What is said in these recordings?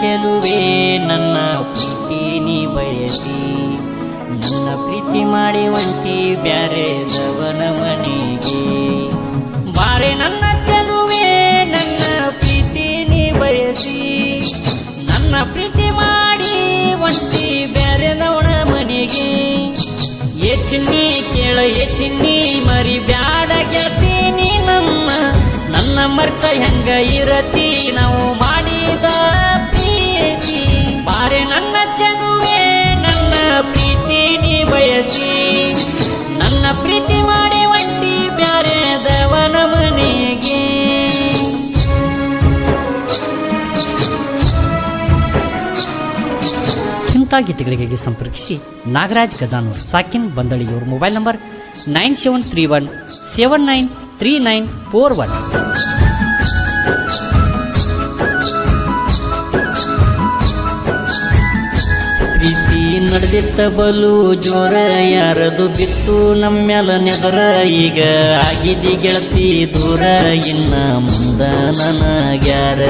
ಚೆಲುವೆ ನನ್ನ ಪ್ರೀತಿ ನೀ ಬಯಸಿ. ನನ್ನ ಪ್ರೀತಿ ಮಾಡಿ ಒಂಟಿ ಬ್ಯಾರೆ ದವನ ಮನೆಗೆ. ಬಾರೆ ನನ್ನ ಚೆಲುವೆ, ನನ್ನ ಪ್ರೀತಿ ನೀ ಬಯಸಿ. ನನ್ನ ಪ್ರೀತಿ ಮಾಡಿ ಒಂಟಿ ಬ್ಯಾರೆ ನವಣ ಮನೆಗೆ. ಏ ಚಿನ್ನಿ ಕೇಳ ಏ ಚಿನ್ನಿ ಮರಿ, ಬ್ಯಾಡ ಗೆಳ್ತೀನಿ ನಮ್ಮ. ನನ್ನ ಮರ್ತ ಹೆಂಗ ಇರತಿ, ನಾವು ಮಾಡಿದ ನನ್ನ ಪ್ರೀತಿ ಮಾಡಿ ಒಂಟಿ ಬ್ಯಾರೆದವನ ಮನೆಗೆ. ಇಂಥ ಗೀತೆಗಳಿಗೆ ಸಂಪರ್ಕಿಸಿ ನಾಗರಾಜ್ ಗಜಾನೂರ್, ಸಾಕಿನ್ ಬಂದಳಿಯವರ mobile number nine seven three one seven nine three nine four one. ನಡೆದಿತ್ತ ಬಲು ಜೋರ ಯಾರದು ಬಿತ್ತು ನಮ್ಮೆಲ್ಲ ನೆದರ. ಈಗ ಆಗಿದಿ ಗೆಳತಿ ದೂರ, ಇನ್ನ ಮುಂದ ನನಗ್ಯಾರ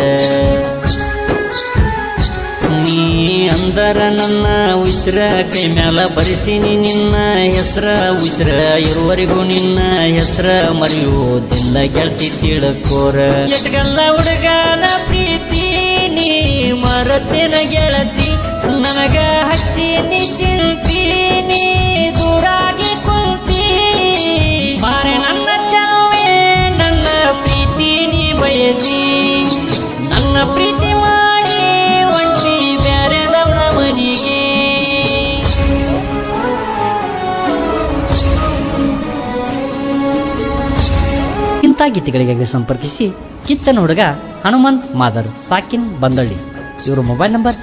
ನೀ ಅಂದರ ನನ್ನ ಉಸಿರ, ಕೈ ಮ್ಯಾಲ ಬರಿಸಿನಿ ನಿನ್ನ ಹೆಸರ. ಉಸಿರ ಇರುವರೆಗೂ ನಿನ್ನ ಹೆಸರ, ಮರೆಯೋದಿಲ್ಲ ಗೆಳತಿ ತಿಳ್ಕೋರ. ಎಟ್ಗಲ್ಲ ಹುಡುಗನ ಪ್ರೀತಿ ನೀ ಮರತಿನ ಗೆಳತಿ ನನಗ ಹಚ್ಚಿ ನೀ ಗೀತೆಗಳಿಗಾಗಿ ಸಂಪರ್ಕಿಸಿ ಕಿಚ್ಚನ ಹುಡುಗ ಹನುಮಂತ್ ಮಾದರ್, ಸಾಕಿನ್ ಬಂದಳ್ಳಿ. ಇವರ mobile number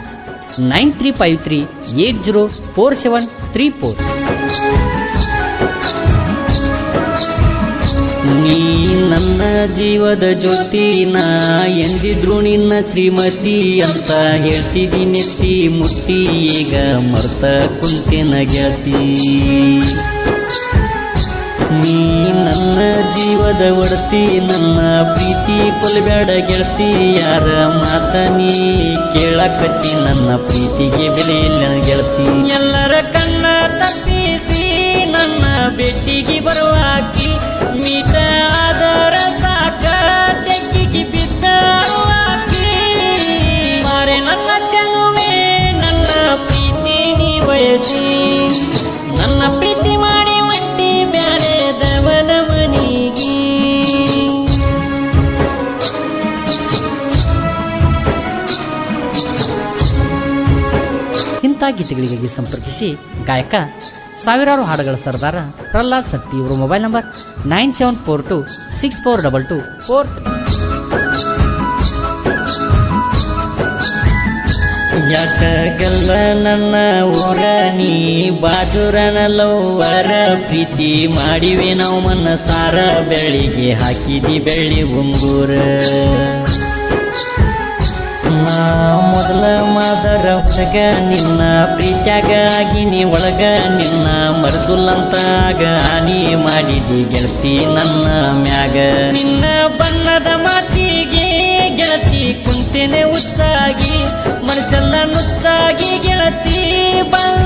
nine three five three eight zero four seven three four. ನೀ ನನ್ನ ಜೀವದ ಜ್ಯೋತಿ, ನಾ ಎಂದಿದ್ರು ನಿನ್ನ ಶ್ರೀಮತಿ ಅಂತ ಹೇಳ್ತಿದ್ದೀನಿ ನೆತ್ತಿ ಮುಟ್ಟಿ, ಈಗ ಮರ್ತ ಕುಂತಿನ ಗೆಳತಿ ನೀ ನನ್ನ ಜೀವದ ಒಡತಿ, ನನ್ನ ಪ್ರೀತಿ ಕೊಲ್ಬೇಡ ಗೆಳತಿ, ಯಾರ ಮಾತ ನೀ ಕೇಳಕತ್ತಿ, ನನ್ನ ಪ್ರೀತಿಗೆ ಬೆಲೆ ಇಲ್ಲ ಗೆಳತಿ. ಎಲ್ಲರ ಕಣ್ಣ ತಪ್ಪಿಸಿ, ನನ್ನ ಬೆಟ್ಟಿಗೆ ಬರುವಾಕಿ ಮೀಟ ಇಂಥ ಗೀತೆಗಳಿಗಾಗಿ ಸಂಪರ್ಕಿಸಿ ಗಾಯಕ ಸಾವಿರಾರು ಹಾಡುಗಳ ಸರ್ದಾರ ಪ್ರಹ್ಲಾದ್ ಸತ್ತಿ ಇವರು mobile number nine seven four two six four double two four ನನ್ನ ಪ್ರೀತಿ ಮಾಡಿವಿ ನಾವು ಮನಸಾರ, ಬೆಳಿಗ್ಗೆ ಹಾಕಿದಿ ಬೆಳ್ಳಿ ಉಂಗುರ. ನಾ ಮೊದಲ ಮಾದರ ಹೊರಗ ನಿನ್ನ ಪ್ರೀತ್ಯಾಗ ಆಗಿನಿ ಒಳಗ ನಿನ್ನ ಮರದುಲ್ಲಂತಾಗ ಹಾನಿ ಮಾಡಿದಿ ಗೆಳತಿ ನನ್ನ ಮ್ಯಾಗ. ನಿನ್ನ ಬಣ್ಣದ ಮಾತಿಗೆ ಗೆಳತಿ ಕುಂತೇನೆ ಉಚ್ಚಾಗಿ ಮನಸ್ಸೆಲ್ಲ ನುಚ್ಚಾಗಿ ಗೆಳತಿ ಬಂದೇನ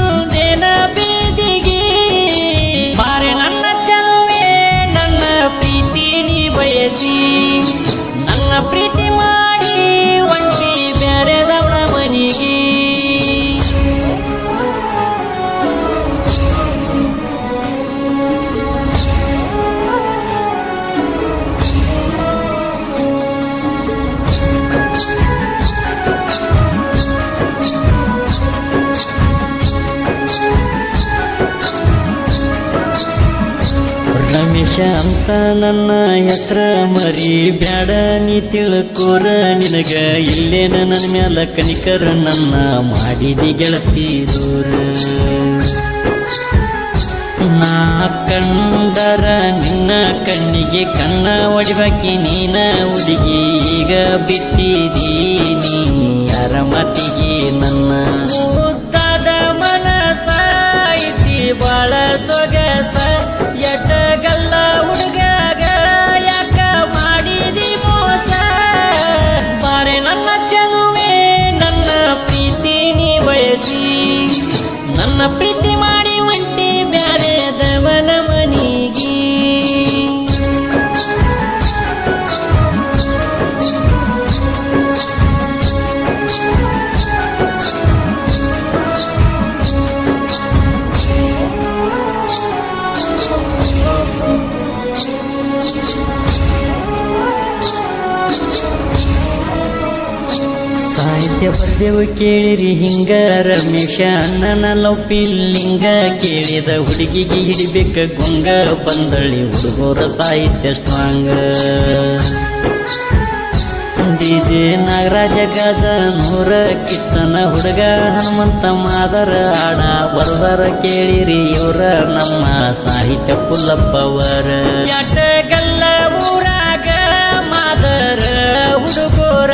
ಅಂತ ನನ್ನ ಹೆಸ್ರ ಮರಿ. ಬ್ಯಾಡ, ನೀ ತಿಳ್ಕೋರ ನಿನಗ. ಇಲ್ಲೇನ ನನ್ನ ಮ್ಯಾಲ ಕನಿಕರ ನನ್ನ ಮಾಡಿದಿ ಗೆಳತಿ ದೂರ. ನಾ ಕಂಡರ ನಿನ್ನ ಕಣ್ಣಿಗೆ ಕಣ್ಣ ಒಡಿಬಾಕಿ, ನೀನ ಹುಡುಗಿ ಈಗ ಬಿಟ್ಟಿದೀನಿ ಯಾರ ಮತಿಗೆ ನನ್ನ ಮುದ್ದಾದ ಮನ ಐತಿ ಬಾಳ ಸೊಗಸ ಬರ್ದೇವು ಕೇಳಿರಿ ಹಿಂಗ, ರಮೇಶ ಅಣ್ಣನ ಲೋಪಿಲ್ಲಿಂಗ ಕೇಳಿದ ಹುಡುಗಿಗೆ ಹಿಡಿಬೇಕ ಗುಂಗ ಬಂದಳಿ ಹುಡುಗರ ಸಾಹಿತ್ಯ ಸ್ಟ್ರಾಂಗ್. ಡಿಜೆ ನಾಗರಾಜ ಗಜ ನೂರ ಕಿಚ್ಚನ ಹುಡುಗ ಹನುಮಂತ ಮಾದರ ಆಡ ಬರದರ ಕೇಳಿರಿ ಇವರ ನಮ್ಮ ಸಾಹಿತ್ಯ ಪುಲ್ಲಪ್ಪವರ. ಊರಾಗ ಮಾದರ ಹುಡುಗೋರ